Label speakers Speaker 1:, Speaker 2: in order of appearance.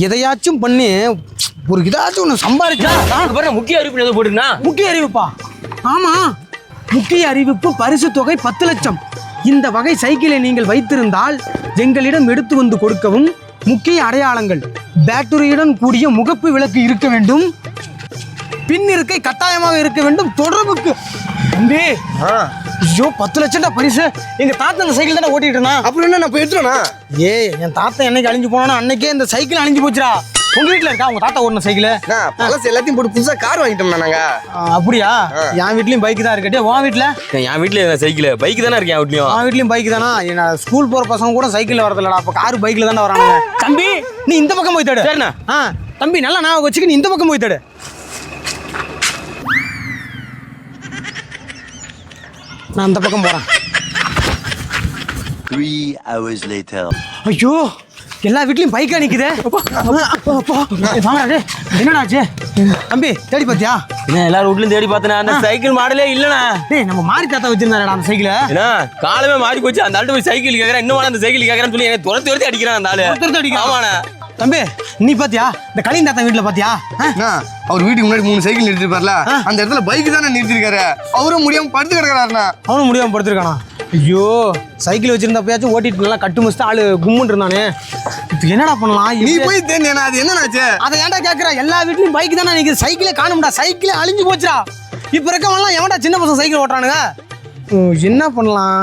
Speaker 1: எதையாச்சும் பண்ணி ஒரு இதாச்சும் ஒன்று சம்பாதிச்சா
Speaker 2: பாரு முக்கிய அறிவிப்பு ஏதோ போட்டுருந்தா
Speaker 1: முக்கிய அறிவிப்பா? ஆமா. முக்கிய அறிவிப்பு பரிசு தொகை பத்து லட்சம். இந்த வகை சைக்கிளை நீங்கள் வைத்திருந்தால் எங்களிடம் எடுத்து வந்து கொடுக்கவும் முக்கிய அடையாளங்கள் பேட்டரியுடன் கூடிய முகப்பு விளக்கு இருக்க வேண்டும். பின் இருக்கை கட்டாயமாக இருக்க வேண்டும். தொடர்புக்கு தம்பி. ஐயோ பத்து லட்சம்டா பரிசு. எங்க தாத்தா இந்த சைக்கிள் தானே ஓட்டிட்டு இருந்தான்.
Speaker 3: அப்புறம் என்ன நான் போய் எடுத்துறேனா
Speaker 1: ஏய் என் தாத்தா என்னைக்கு அழிஞ்சு போனானோ அன்னைக்கே இந்த சைக்கிள் அழிஞ்சு போச்சுடா. உங்க வீட்ல இருக்கா? உங்க தாத்தா ஓடின சைக்கிள்?
Speaker 3: பழசு எல்லாத்தையும் போட்டு புதுசா கார் வாங்கிட்டோம்னா நாங்க.
Speaker 1: அப்படியா? என் வீட்லயும் பைக் தான் இருக்கட்டே உன் வீட்ல?
Speaker 2: என் வீட்டுல சைக்கிள்? பைக் தானே இருக்கேன் வீட்லயும்.
Speaker 1: என் வீட்லயும் பைக் தானா? நான் ஸ்கூல் போற பசங்க கூட சைக்கிள்ல வரதில்லடா. அப்ப கார் பைக்ல தானே வராங்க தம்பி நீ இந்த பக்கம் போய் தேடு.
Speaker 2: சரிண்ணா.
Speaker 1: ஆ தம்பி நல்லா நான் வச்சுக்க. நீ இந்த பக்கம் போய் தேடு. நான் அந்த பக்கம் போறேன்.
Speaker 4: Three hours later.
Speaker 1: ஐயோ எல்லா வீட்லயும் பைக்கா நிக்குதே. வாங்கடா டேய். என்னடா ஆச்சு தம்பி தேடி பாத்தியா?
Speaker 2: என்ன எல்லாரும் வீட்லயும் தேடி பார்த்தனா? அந்த சைக்கிள் மாடலே இல்லண்ணா.
Speaker 1: டேய் நம்ம மாரி தாத்தா வச்சிருந்தாருடா அந்த சைக்கிளை.
Speaker 2: ஏன்னா காலமே மாறி போச்சு அந்த ஆள்கிட்ட போய் சைக்கிள் கேக்குறேன். இன்னும் அந்த சைக்கிள் கேக்குறேன்னு சொல்லி எனக்கு துரத்து துரத்தி அடிக்கிறான் அந்த ஆளு.
Speaker 1: ஒருத்தர் அடிக்கிறான்.
Speaker 2: ஆமாண்ணா.
Speaker 1: தம்பி நீ பாத்தியா? இந்த கலின் தாத்தா வீட்டுல பாத்தியா?
Speaker 3: அவர் வீட்டுக்கு முன்னாடி மூணு சைக்கிள் நிறுத்திருப்பார்ல? அந்த இடத்துல பைக் தானே நிறுத்திருக்காரு. அவரும் முடியாம படுத்து கிடக்குறாருண்ணா.
Speaker 1: அவனும் முடியாம படுத்திருக்கானா? ஐயோ சைக்கிள் வச்சிருந்தப்பயாச்சும் ஓட்டிட்டு நல்லா கட்டு மஸ்து ஆளு கும்முன்னு இருந்தானே. இப்போ என்னடா பண்ணலாம்?
Speaker 3: நீ போய் தேடினா அது என்னன்னாச்சு?
Speaker 1: அதை ஏன்டா கேட்குற எல்லா வீட்லயும் பைக் தானே நிற்குது சைக்கிளே காணும்டா. சைக்கிளே அழிஞ்சு போச்சுடா. இப்போ இருக்கவன்லாம் எவன்டா சின்ன பசங்க சைக்கிள் ஓட்டுறானுங்க? என்ன பண்ணலாம்?